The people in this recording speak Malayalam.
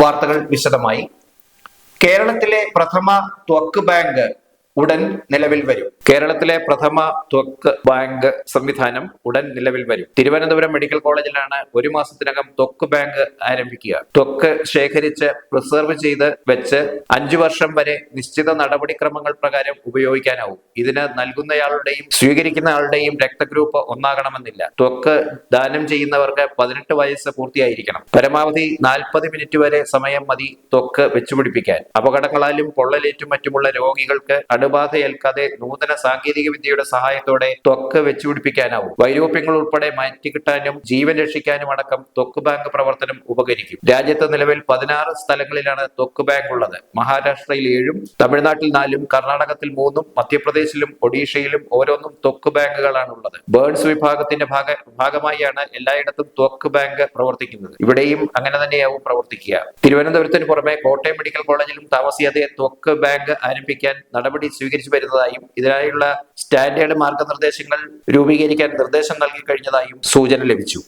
വാർത്തകൾ വിശദമായി. കേരളത്തിലെ പ്രഥമ ത്വക്ക് ബാങ്ക് ഉടൻ നിലവിൽ വരും. കേരളത്തിലെ പ്രഥമ ത്വക്ക് ബാങ്ക് സംവിധാനം ഉടൻ നിലവിൽ വരും. തിരുവനന്തപുരം മെഡിക്കൽ കോളേജിലാണ് ഒരു മാസത്തിനകം ത്വക്ക് ബാങ്ക് ആരംഭിക്കുക. ത്വക്ക് ശേഖരിച്ച് പ്രിസർവ് ചെയ്ത് വെച്ച് അഞ്ചു വർഷം വരെ നിശ്ചിത നടപടിക്രമങ്ങൾ പ്രകാരം ഉപയോഗിക്കാനാവും. ഇതിന് നൽകുന്നയാളുടെയും സ്വീകരിക്കുന്ന ആളുടെയും രക്തഗ്രൂപ്പ് ഒന്നാകണമെന്നില്ല. ത്വക്ക് ദാനം ചെയ്യുന്നവർക്ക് പതിനെട്ട് വയസ്സ് പൂർത്തിയായിരിക്കണം. പരമാവധി നാൽപ്പത് മിനിറ്റ് വരെ സമയം മതി ത്വക്ക് വെച്ചുപിടിപ്പിക്കാൻ. അപകടങ്ങളാലും പൊള്ളലേറ്റും മറ്റുമുള്ള രോഗികൾക്ക് അണുബാധ ഏൽക്കാതെ നൂതന സാങ്കേതിക വിദ്യയുടെ സഹായത്തോടെ ത്വക്ക് വെച്ചുപിടിപ്പിക്കാനാവും. വൈരൂപ്യങ്ങൾ ഉൾപ്പെടെ മാറ്റിക്കിട്ടാനും ജീവൻ രക്ഷിക്കാനും അടക്കം ത്വക്ക് ബാങ്ക് പ്രവർത്തനം ഉപകരിക്കും. രാജ്യത്ത് നിലവിൽ പതിനാറ് സ്ഥലങ്ങളിലാണ് ത്വക്ക് ബാങ്ക് ഉള്ളത്. മഹാരാഷ്ട്രയിൽ ഏഴും തമിഴ്നാട്ടിൽ നാലും കർണാടകത്തിൽ മൂന്നും മധ്യപ്രദേശിലും ഒഡീഷയിലും ഓരോന്നും ത്വക്ക് ബാങ്കുകളാണ് ഉള്ളത്. ബേൺസ് വിഭാഗത്തിന്റെ ഭാഗ ഭാഗമായാണ് എല്ലായിടത്തും ത്വക്ക് ബാങ്ക് പ്രവർത്തിക്കുന്നത്. ഇവിടെയും അങ്ങനെ തന്നെയാവും പ്രവർത്തിക്കുക. തിരുവനന്തപുരത്തിന് പുറമെ കോട്ടയം മെഡിക്കൽ കോളേജിലും താമസിയാതെ ത്വക്ക് ബാങ്ക് ആരംഭിക്കാൻ നടപടി സ്വീകരിച്ചു വരുന്നതായും ഇതിനായുള്ള സ്റ്റാൻഡേർഡ് മാർഗനിർദ്ദേശങ്ങൾ രൂപീകരിക്കാൻ നിർദ്ദേശം നൽകി കഴിഞ്ഞതായും സൂചന ലഭിച്ചു.